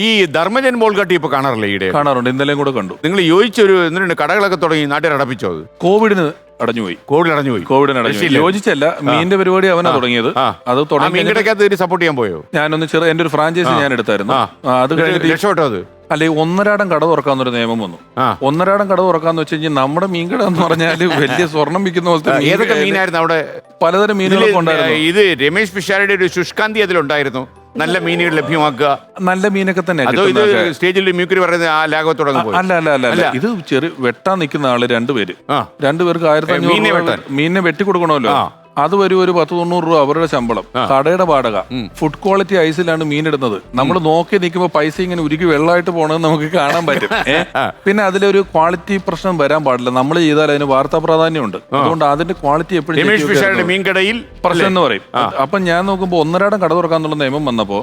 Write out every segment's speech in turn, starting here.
ഈ ധർമ്മജൻ ബോൾഗട്ടി ഇപ്പൊ കാണാറില്ലേ ഈടെ കാണാറുണ്ട്. ഇന്നലെയും കൂടെ കണ്ടു. നിങ്ങൾ യോജിച്ചൊരു എന്തിനാണ് കടകളൊക്കെ തുടങ്ങി നാട്ടിൽ അടപ്പിച്ചോ അത്? കോവിഡിന് അടഞ്ഞുപോയി. കോവിഡ് അടഞ്ഞുപോയി. കോവിഡിന് അടഞ്ഞു രക്ഷയില്ല. യോജിച്ചല്ല. മീനിന്റെ പരിപാടി അവനാ തുടങ്ങിയത്. ആ. അത് ആ തുടങ്ങി മീൻകടക്കകത്ത് സപ്പോർട്ട് ചെയ്യാൻ പോയോ? ഞാനൊന്ന് ചെറിയ എന്റെ ഒരു ഫ്രാഞ്ചൈസി ഞാൻ എടുത്തായിരുന്നു. ആ. ആ, അത് കഴിഞ്ഞിട്ട് രക്ഷപ്പെട്ടോ അത്? അല്ലെ ഒന്നരാടം കട തുറക്കാന്നൊരു നിയമം വന്നു. ആ. ഒന്നരാടം കട തുറക്കാന്ന് വെച്ച് കഴിഞ്ഞാൽ നമ്മുടെ മീൻകട എന്ന് പറഞ്ഞാൽ വലിയ സ്വർണം വിൽക്കുന്ന പോലത്തെ മീൻ ഏതൊക്കെ മീനായിരുന്നു അവിടെ? പലതരം മീനുകളൊക്കെ ഉണ്ടായിരുന്നു. ഇത് രമേശ് പിഷാരുടെ ഒരു ശുഷ്കാന്തി അതിലുണ്ടായിരുന്നു. നല്ല മീനുകൾ ലഭ്യമാക്കുക നല്ല മീനൊക്കെ തന്നെ അതോ ഇത് സ്റ്റേജിൽ മ്യൂക്കറി പറയുന്നത് ആ ലാഘവ പോയി അല്ല അല്ല അല്ല അല്ല ഇത് ചെറിയ വെട്ടാൻ നിൽക്കുന്ന ആൾ രണ്ടുപേര് ആ. രണ്ടുപേർക്ക് ആയിരത്തി മീനിനെ അഞ്ഞൂറ് വെട്ടാൻ? മീനിനെ വെട്ടി കൊടുക്കണമല്ലോ ആ. അത് വരും ഒരു പത്ത് തൊണ്ണൂറ് രൂപ അവരുടെ ശമ്പളം. കടയുടെ വാടക. ഫുഡ് ക്വാളിറ്റി ഐസിലാണ് മീൻ ഇടുന്നത്. നമ്മൾ നോക്കി നിൽക്കുമ്പോൾ പൈസ ഇങ്ങനെ ഉരുക്കി വെള്ളമായിട്ട് പോകണമെന്ന് നമുക്ക് കാണാൻ പറ്റും. പിന്നെ അതിലൊരു ക്വാളിറ്റി പ്രശ്നം വരാൻ പാടില്ല. നമ്മൾ ചെയ്താൽ അതിന് വാർത്താ പ്രാധാന്യമുണ്ട്. അതുകൊണ്ട് അതിന്റെ ക്വാളിറ്റി എപ്പോഴും മീൻകടയിൽ പ്രശ്നം എന്ന് പറയും. അപ്പൊ ഞാൻ നോക്കുമ്പോൾ ഒന്നരാടം കട തുറക്കാന്നുള്ള നിയമം വന്നപ്പോ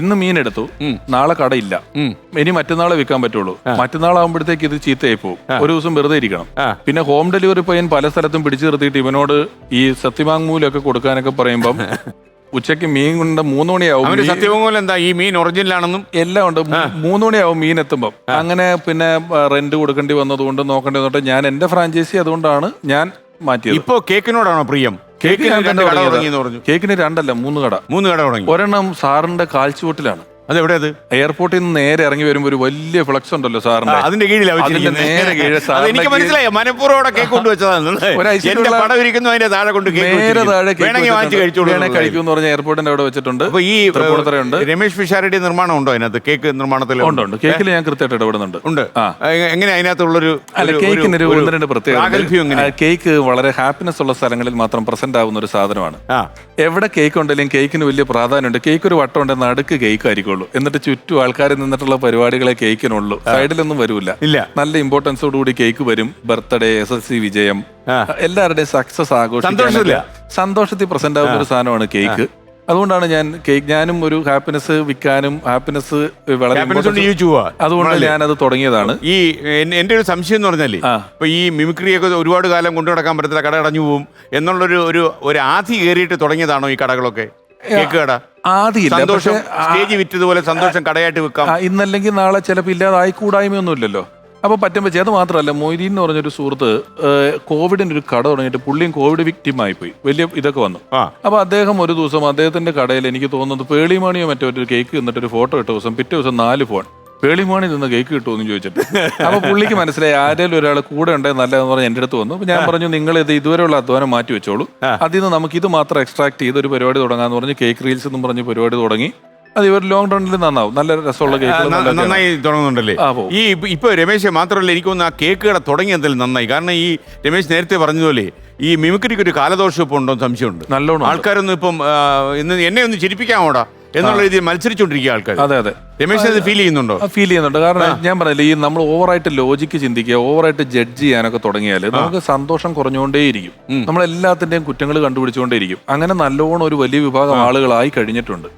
ഇന്ന് മീൻ എടുത്തു. നാളെ കടയില്ല. ഇനി മറ്റന്നാളെ വിൽക്കാൻ പറ്റുള്ളൂ. മറ്റന്നാളാകുമ്പോഴത്തേക്ക് ഇത് ചീത്തയായി പോകും. ഒരു ദിവസം വെറുതെ ഇരിക്കണം. പിന്നെ ഹോം ഡെലിവറി പയ്യൻ പല സ്ഥലത്തും പിടിച്ചു നിർത്തിയിട്ട് ഇവനോട് ഈ സത്യവാങ്മൂലൊക്കെ കൊടുക്കാനൊക്കെ പറയുമ്പം ഉച്ചയ്ക്ക് മീൻ കൊണ്ട് മൂന്ന് മണിയാവും അവന്റെ മീൻ- സത്യവാങ്മൂലം എന്താ ഈ മീൻ ഒറിജിനൽ ആണെന്നും എല്ലാം ഉണ്ട്. മൂ- മൂന്ന് മണിയാവും മീൻ എത്തുമ്പം. അങ്ങനെ പിന്നെ റെന്റ് കൊടുക്കേണ്ടി വന്നതുകൊണ്ട് നോക്കേണ്ടി വന്നിട്ട് ഞാൻ എന്റെ ഫ്രാഞ്ചൈസി അതുകൊണ്ടാണ് ഞാൻ മാറ്റിയത്. ഇപ്പൊ കേക്കിനോടാണോ പ്രിയം? കേക്കിന് ഞാൻ രണ്ട് തന്നെ കട തുടങ്ങിയതാ. പറഞ്ഞു. കേക്കിന് രണ്ടല്ല മൂന്ന് കട. മൂന്ന് കട തുടങ്ങി. ഒരെണ്ണം സാറിന്റെ കാൽച്ചുവട്ടിലാണ്. അതെവിടെ അത്? എയർപോർട്ടിൽ നിന്ന് നേരെ ഇറങ്ങി വരുമ്പോൾ ഒരു വലിയ ഫ്ലക്സ് ഉണ്ടല്ലോ സാറിന് അതിന്റെ കീഴിലാണ് അതിന്റെ വെച്ചിരിക്കുന്നത്. നേരെ കീഴിൽ അത് സാറിന്റെ എനിക്ക് മനസ്സിലായി മനഃപൂർവം അവിടെ കേക്ക് കൊണ്ടുവച്ചതാണ് ഒരു ഐശ്വര്യമുള്ള- എന്റെ പടം ഇരിക്കുന്നു അതിന്റെ താഴെ കൊണ്ട് നേരെ താഴെ കഴിക്കും എന്ന് പറഞ്ഞ എയർപോർട്ടിന്റെ അവിടെ വെച്ചിട്ടുണ്ട്. അപ്പൊ ഈ ഉണ്ട് രമേഷ് രമേശ് പിഷാരുടെ നിർമ്മാണം ഉണ്ടോ അതിനകത്ത്? കേക്ക് നിർമ്മാണത്തിൽ ഉണ്ട് ഉണ്ട്. കേക്കിൽ ഞാൻ കൃത്യമായിട്ട് ഇടപെടുന്നുണ്ട്. ഉണ്ട്. എങ്ങനെ അതിനകത്തുള്ളൊരു അല്ല ഒരു- കേക്കിന് പ്രത്യേകത കേക്ക് വളരെ ഹാപ്പിനെസ് ഉള്ള സ്ഥലങ്ങളിൽ മാത്രം പ്രസന്റ് ആവുന്ന ഒരു സാധനമാണ്. എവിടെ കേക്ക് ഉണ്ടെങ്കിലും കേക്കിന് വലിയ പ്രാധാന്യമുണ്ട്. കേക്ക് ഒരു വട്ടം ഉണ്ടെങ്കിൽ നടുക്ക് കേക്ക് ആയിരിക്കുള്ളൂ എന്നിട്ട് ചുറ്റും ആൾക്കാർ നിന്നിട്ടുള്ള പരിപാടികളെ കേക്കിനുള്ളൂ സൈഡിലൊന്നും വരൂല. ഇല്ല. നല്ല ഇമ്പോർട്ടൻസോട് കൂടി കേക്ക് വരും. ബർത്ത്ഡേ എസ് എസ് സി വിജയം. എല്ലാവരുടെയും സക്സസ് ആഘോഷിക്കില്ല സന്തോഷത്തിൽ പ്രസന്റ് ആവുന്ന ഒരു സാധനമാണ് കേക്ക്. അതുകൊണ്ടാണ് ഞാൻ കേക്ക് ഞാനും ഒരു ഹാപ്പിനെസ് വിൽക്കാനും ഹാപ്പിനെസ് വളരെ അതുകൊണ്ട് ഞാൻ അത് തുടങ്ങിയതാണ്. ഈ എന്റെ ഒരു സംശയം എന്ന് പറഞ്ഞാൽ. ഇപ്പൊ ഈ മിമിക്രിയൊക്കെ ഒരുപാട് കാലം കൊണ്ടു നടക്കാൻ പറ്റത്തില്ല കട അടഞ്ഞു പോവും എന്നുള്ളൊരു ഒരു ഒരു ആധി കയറിയിട്ട് തുടങ്ങിയതാണോ ഈ കടകളൊക്കെ? കേക്ക് കട? ആദ്യമില്ല സന്തോഷം. സ്റ്റേജ് വിറ്റതുപോലെ സന്തോഷം കടയായിട്ട് വെക്കാം ഇന്നല്ലെങ്കിൽ നാളെ ചിലപ്പോൾ ഇല്ലാതായി കൂടായ്മയൊന്നുമില്ലല്ലോ. അപ്പൊ പറ്റും പറ്റി അത് മാത്രമല്ല മൊയ്തീൻ എന്ന് പറഞ്ഞൊരു സുഹൃത്ത് കോവിഡിന്റെ ഒരു കട തുടങ്ങിയിട്ട് പുള്ളിയും കോവിഡ് വിക്ടിം ആയിപ്പോയി വലിയ ഇതൊക്കെ വന്നു. അപ്പോൾ അപ്പൊ അദ്ദേഹം ഒരു ദിവസം അദ്ദേഹത്തിന്റെ കടയിൽ എനിക്ക് തോന്നുന്നത് പേളിമാണിയോ മറ്റോ ഒരു കേക്ക് എന്നിട്ട് ഒരു ഫോട്ടോ ഇട്ട ദിവസം പിറ്റേ ദിവസം നാല് ഫോൺ പേളിമാണി നിന്ന് കേക്ക് കിട്ടുമെന്ന് ചോദിച്ചിട്ട്. അപ്പൊ പുള്ളിക്ക് മനസ്സിലായി ആരെങ്കിലും ഒരാൾ കൂടെ ഉണ്ടെങ്കിൽ നല്ലതെന്ന് പറഞ്ഞ് എന്റെ അടുത്ത് വന്നു. അപ്പൊ ഞാൻ പറഞ്ഞു നിങ്ങൾ ഇത് ഇതുവരെയുള്ള അധ്വാനം മാറ്റി വെച്ചോളൂ. അതിൽ നിന്ന് നമുക്ക് ഇത് മാത്രം എക്സ്ട്രാക്ട് ചെയ്ത് ഒരു പരിപാടി തുടങ്ങാന്ന് പറഞ്ഞ് കേക്ക് റീൽസ് എന്നും പറഞ്ഞ് പരിപാടി തുടങ്ങി. അത് ഇവർ ലോങ് റണ്ണിൽ നന്നാവും. നല്ല രസമുള്ള കേക്ക് നന്നായി തുടങ്ങുന്നുണ്ടല്ലേ? ഈ ഇപ്പ- രമേശ് മാത്രമല്ല എനിക്ക് തോന്നുന്നു ആ കേക്ക് കട തുടങ്ങിയതിൽ നന്നായി. കാരണം ഈ രമേശ് നേരത്തെ പറഞ്ഞതുപോലെ ഈ മിമിക്രിക്ക് ഒരു കാലദോഷം ഇപ്പൊ ഉണ്ടോ സംശയമുണ്ട്. നല്ലോണം. ആൾക്കാരൊന്നും ഇപ്പം ഇന്ന് എന്നെ ഒന്ന് ചിരിപ്പിക്കാമോടാ? എന്നുള്ള രീതിയിൽ മത്സരിച്ചുകൊണ്ടിരിക്കുക ആൾക്കാർ അതെ അതെ. രമേശ് അത് ഫീൽ ചെയ്യുന്നുണ്ടോ? ഫീൽ ചെയ്യുന്നുണ്ട്. കാരണം ഞാൻ പറഞ്ഞില്ല ഈ നമ്മൾ ഓവറായിട്ട് ലോജിക്ക് ചിന്തിക്കുക ഓവറായിട്ട് ജഡ്ജ് ചെയ്യാനൊക്കെ തുടങ്ങിയാൽ നമുക്ക് സന്തോഷം കുറഞ്ഞുകൊണ്ടേയിരിക്കും. നമ്മൾ എല്ലാത്തിന്റെയും കുറ്റങ്ങൾ കണ്ടുപിടിച്ചുകൊണ്ടേയിരിക്കും. അങ്ങനെ നല്ലോണം ഒരു വലിയ വിഭാഗം ആളുകളായി കഴിഞ്ഞിട്ടുണ്ട്.